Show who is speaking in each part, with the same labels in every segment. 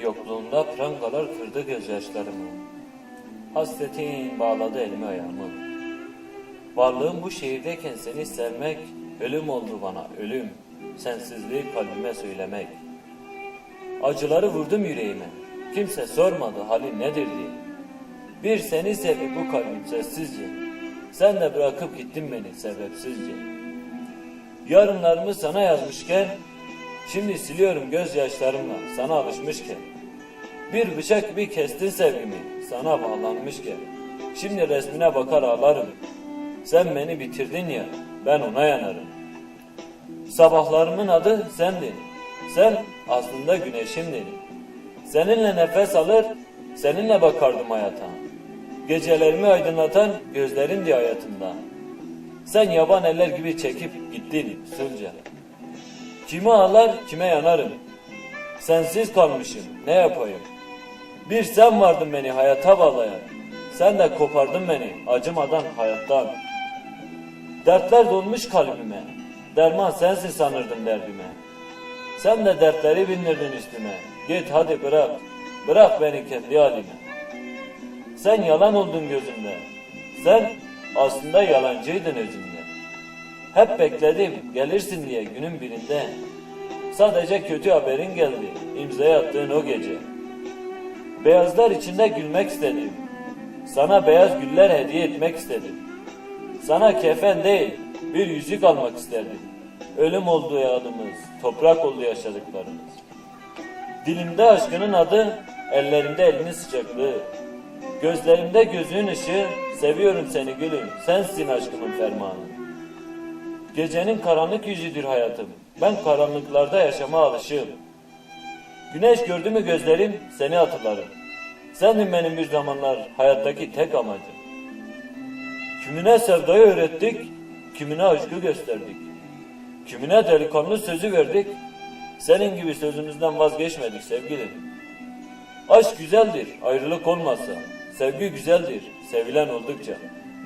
Speaker 1: Yokluğunda prangalar kırdı gözyaşlarımı. Hasretin bağladı elimi ayağımı. Varlığım bu şehirdeyken seni sevmek, ölüm oldu bana ölüm. Sensizliği kalbime söylemek. Acıları vurdum yüreğime. Kimse sormadı halin nedir diye. Bir seni sevdi bu kalbim sessizce. Sen de bırakıp gittin beni sebepsizce. Yarınlarımı sana yazmışken, şimdi siliyorum gözyaşlarımla sana alışmışken. Bir bıçak gibi kestin sevgimi sana bağlanmışken. Şimdi resmine bakar ağlarım. Sen beni bitirdin ya ben ona yanarım. Sabahlarımın adı sendin. Sen aslında güneşimdin. Seninle nefes alır, seninle bakardım hayata. Gecelerimi aydınlatan gözlerindi hayatımda. Sen yaban eller gibi çekip gittin usulca. Kime ağlar, kime yanarım. Sensiz kalmışım, ne yapayım? Bir sen vardın beni hayata bağlayan. Sen de kopardın beni acımadan hayattan. Dertler dolmuş kalbime. Derman sensin sanırdım derdime. Sen de dertleri bindirdin üstüme. Git hadi bırak. Bırak beni kendi halime. Sen yalan oldun gözümde. Sen aslında yalancıydın özünde. Hep bekledim gelirsin diye günün birinde. Sadece kötü haberin geldi. İmzaya attığın o gece. Beyazlar içinde gülmek istedim. Sana beyaz güller hediye etmek istedim. Sana kefen değil, bir yüzük almak isterdim. Ölüm oldu yadımız, toprak oldu yaşadıklarımız. Dilimde aşkının adı, ellerimde elinin sıcaklığı. Gözlerimde gözünün ışığı, seviyorum seni gülüm, sensin aşkımın fermanı. Gecenin karanlık yüzüdür hayatım, ben karanlıklarda yaşama alışığım. Güneş gördü mü gözlerim, seni hatırlarım. Sendin benim bir zamanlar hayattaki tek amacım. Kimine sevdayı öğrettik, kimine aşkı gösterdik. Kimine delikanlı sözü verdik, senin gibi sözümüzden vazgeçmedik sevgilim. Aşk güzeldir, ayrılık olmazsa. Sevgi güzeldir, sevilen oldukça.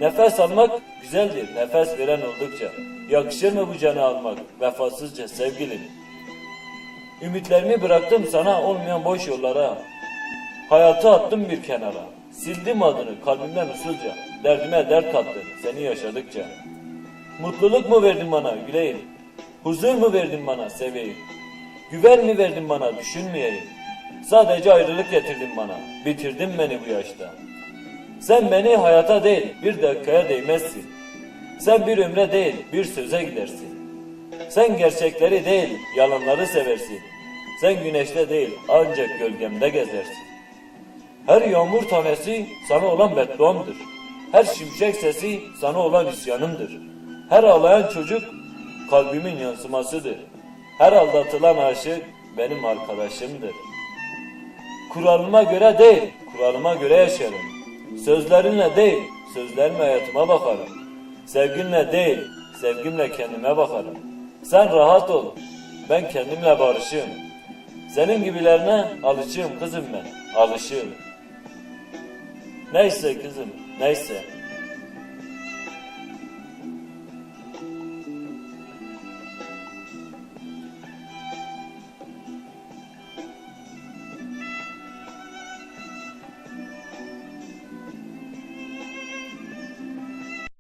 Speaker 1: Nefes almak güzeldir, nefes veren oldukça. Yakışır mı bu canı almak, vefasızca sevgilim? Ümitlerimi bıraktım sana olmayan boş yollara. Hayatı attım bir kenara. Sildim adını kalbimden usulca. Derdime dert kattın seni yaşadıkça. Mutluluk mu verdin bana güleyim? Huzur mu verdin bana seveyim? Güven mi verdin bana düşünmeyeyim? Sadece ayrılık getirdin bana. Bitirdin beni bu yaşta. Sen beni hayata değil bir dakikaya değmezsin. Sen bir ömre değil bir söze gidersin. Sen gerçekleri değil yalanları seversin. Sen güneşte değil ancak gölgemde gezersin. Her yağmur tanesi sana olan bedduamdır. Her şimşek sesi sana olan isyanımdır. Her ağlayan çocuk kalbimin yansımasıdır. Her aldatılan aşık benim arkadaşımdır. Kuralıma göre değil, kuralıma göre yaşarım. Sözlerinle değil, sözlerimle hayatıma bakarım. Sevginle değil, sevgimle kendime bakarım. Sen rahat ol, ben kendimle barışığım. Senin gibilerine alışığım kızım ben, alışığım. Neyse kızım, neyse.